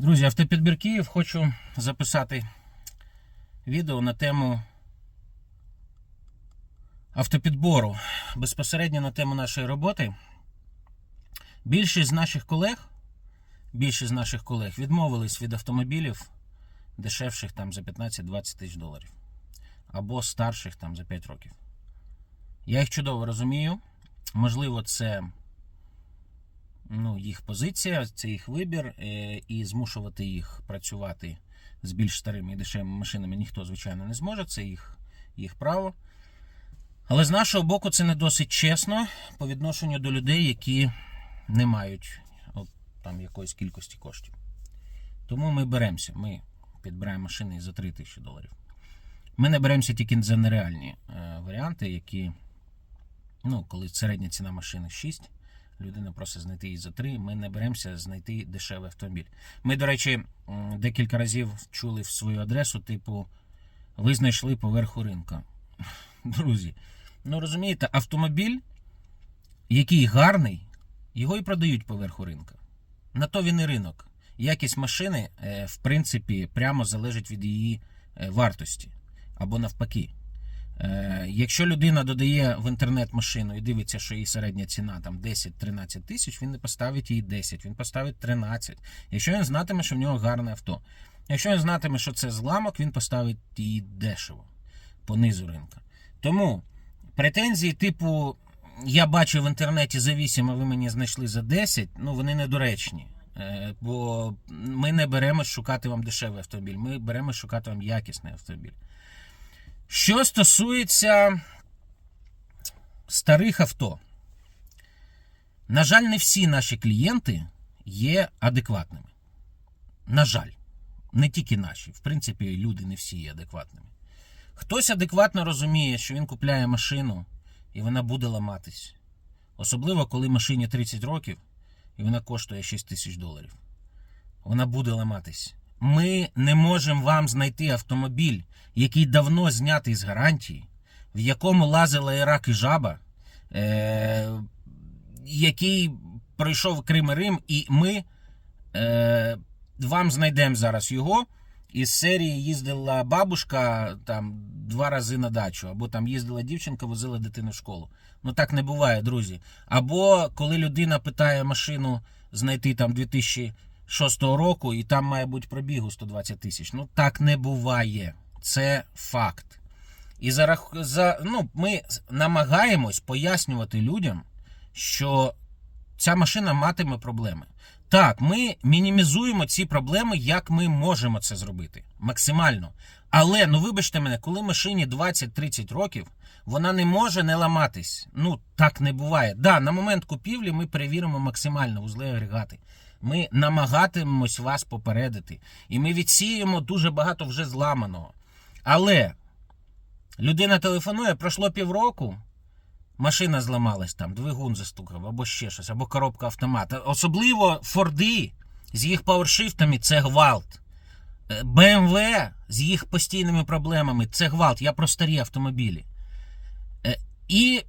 Друзі, автопідбір Київ хочу записати відео на тему автопідбору. Безпосередньо на тему нашої роботи. Більшість з наших колег, більшість з наших колег відмовились від автомобілів дешевших там за 15-20 тисяч доларів. Або старших там за 5 років. Я їх чудово розумію. Можливо, це ну, їх позиція, це їх вибір, е, і змушувати їх працювати з більш старими і дешевими машинами ніхто, звичайно, не зможе. Це їх, їх право. Але з нашого боку, це не досить чесно по відношенню до людей, які не мають от, там якоїсь кількості коштів. Тому ми беремося. Ми підбираємо машини за 3 тисячі доларів. Ми не беремося тільки за нереальні е, варіанти, які, ну, коли середня ціна машини 6, людина просить знайти її за 3, ми не беремося знайти дешевий автомобіль. Ми, до речі, декілька разів чули в свою адресу, типу, ви знайшли поверху ринка. Друзі, ну розумієте, автомобіль, який гарний, його і продають поверху ринка. На то він і ринок. Якість машини, е, в принципі, прямо залежить від її е, вартості. Або навпаки. Е, Якщо людина додає в інтернет машину і дивиться, що її середня ціна там 10-13 тисяч, він не поставить її 10, він поставить 13. Якщо він знатиме, що в нього гарне авто. Якщо він знатиме, що це зламок, він поставить її дешево по низу ринка. Тому претензії, типу, я бачив в інтернеті за 8, а ви мені знайшли за 10, ну вони недоречні. Е, Бо ми не беремо шукати вам дешевий автомобіль, ми беремо шукати вам якісний автомобіль. Що стосується старих авто, на жаль, не всі наші клієнти є адекватними. На жаль, не тільки наші. В принципі, люди не всі є адекватними. Хтось адекватно розуміє, що він купляє машину і вона буде ламатись. Особливо, коли машині 30 років і вона коштує 6 тисяч доларів. Вона буде ламатись. Ми не можемо вам знайти автомобіль, який давно знятий з гарантії, в якому лазила Ірак і жаба, е- який пройшов Крим і Рим, і ми е- вам знайдемо зараз його. Із серії їздила бабушка там два рази на дачу, або там їздила дівчинка, возила дитину в школу. Ну так не буває, друзі. Або коли людина питає машину знайти там 2006 року, і там має бути пробігу 120 тисяч. Ну так не буває. Це факт. І за, за ну, ми намагаємось пояснювати людям, що ця машина матиме проблеми. Так, ми мінімізуємо ці проблеми, як ми можемо це зробити максимально. Але ну вибачте мене, коли машині 20-30 років, вона не може не ламатись. Ну так не буває. Да, на момент купівлі ми перевіримо максимально вузли агрегати. Ми намагатимемось вас попередити. І ми відсіємо дуже багато вже зламаного. Але людина телефонує, пройшло півроку. Машина зламалась там, двигун застукав, або ще щось, або коробка автомата. Особливо Форди з їх пауершифтами це гвалт. Е, BMW з їх постійними проблемами це гвалт. Я про старі автомобілі. Е, І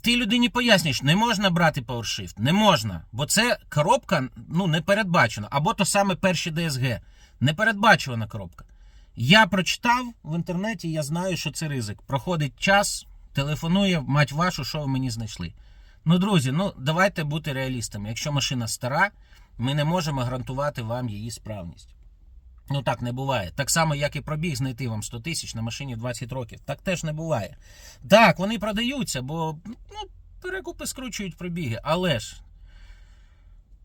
ти людині пояснюєш, не можна брати пауершифт. Не можна. Бо це коробка ну, не передбачена. Або то саме перші DSG. Не передбачувана коробка. Я прочитав в інтернеті, я знаю, що це ризик. Проходить час, телефонує, мать вашу, що ви мені знайшли. Ну, друзі, ну давайте бути реалістами. Якщо машина стара, ми не можемо гарантувати вам її справність. Ну так не буває. Так само, як і пробіг знайти вам 100 тисяч на машині 20 років. Так теж не буває. Так, вони продаються, бо ну, перекупи скручують пробіги. Але ж.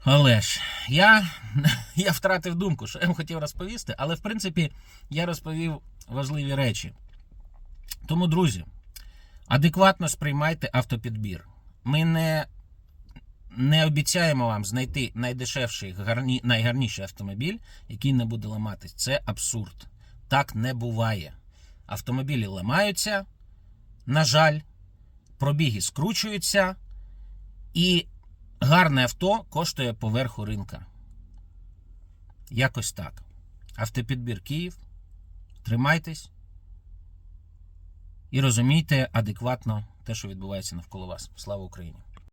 Але ж, я, я втратив думку, що я хотів розповісти, але в принципі я розповів важливі речі. Тому, друзі, адекватно сприймайте автопідбір. Ми не, не обіцяємо вам знайти найдешевший, гарні, найгарніший автомобіль, який не буде ламатись. Це абсурд. Так не буває. Автомобілі ламаються, на жаль, пробіги скручуються, і гарне авто коштує поверху ринка. Якось так. Автопідбір Київ. Тримайтесь і розумійте адекватно те, що відбувається навколо вас. Слава Україні!